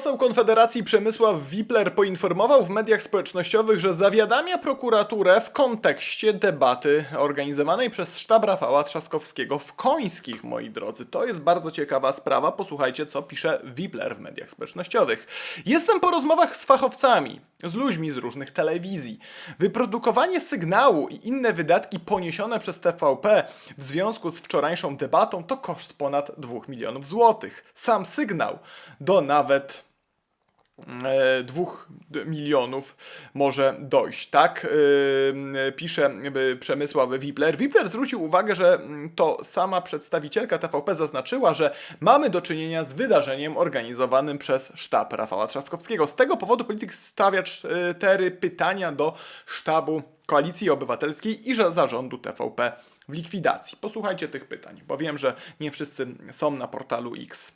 Poseł Konfederacji Przemysław Wipler poinformował w mediach społecznościowych, że zawiadamia prokuraturę w kontekście debaty organizowanej przez sztab Rafała Trzaskowskiego w Końskich, moi drodzy. To jest bardzo ciekawa sprawa. Posłuchajcie, co pisze Wipler w mediach społecznościowych. Jestem po rozmowach z fachowcami, z ludźmi z różnych telewizji. Wyprodukowanie sygnału i inne wydatki poniesione przez TVP w związku z wczorajszą debatą to koszt ponad 2 milionów złotych. Sam sygnał do nawet e, dwóch d- milionów może dojść. Tak e, pisze e, Przemysław Wipler. Wipler zwrócił uwagę, że mm, to sama przedstawicielka TVP zaznaczyła, że mamy do czynienia z wydarzeniem organizowanym przez sztab Rafała Trzaskowskiego. Z tego powodu polityk stawia cztery pytania do sztabu Koalicji Obywatelskiej i zarządu TVP w likwidacji. Posłuchajcie tych pytań, bo wiem, że nie wszyscy są na portalu X.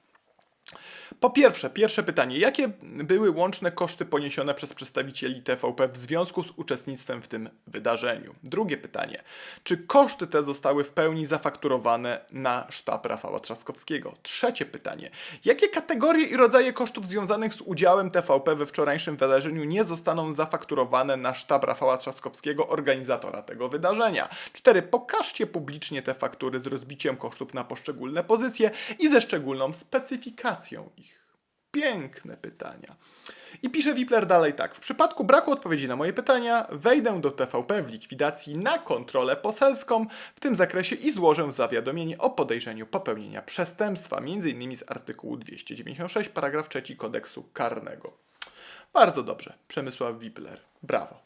Po pierwsze, pierwsze pytanie. Jakie były łączne koszty poniesione przez przedstawicieli TVP w związku z uczestnictwem w tym wydarzeniu? Drugie pytanie. Czy koszty te zostały w pełni zafakturowane na sztab Rafała Trzaskowskiego? Trzecie pytanie. Jakie kategorie i rodzaje kosztów związanych z udziałem TVP we wczorajszym wydarzeniu nie zostaną zafakturowane na sztab Rafała Trzaskowskiego, organizatora tego wydarzenia? Cztery. Pokażcie publicznie te faktury z rozbiciem kosztów na poszczególne pozycje i ze szczególną specyfikacją ich. Piękne pytania. I pisze Wipler dalej tak. W przypadku braku odpowiedzi na moje pytania, wejdę do TVP w likwidacji na kontrolę poselską w tym zakresie i złożę zawiadomienie o podejrzeniu popełnienia przestępstwa, m.in. z artykułu 296, paragraf 3 kodeksu karnego. Bardzo dobrze, Przemysław Wipler. Brawo.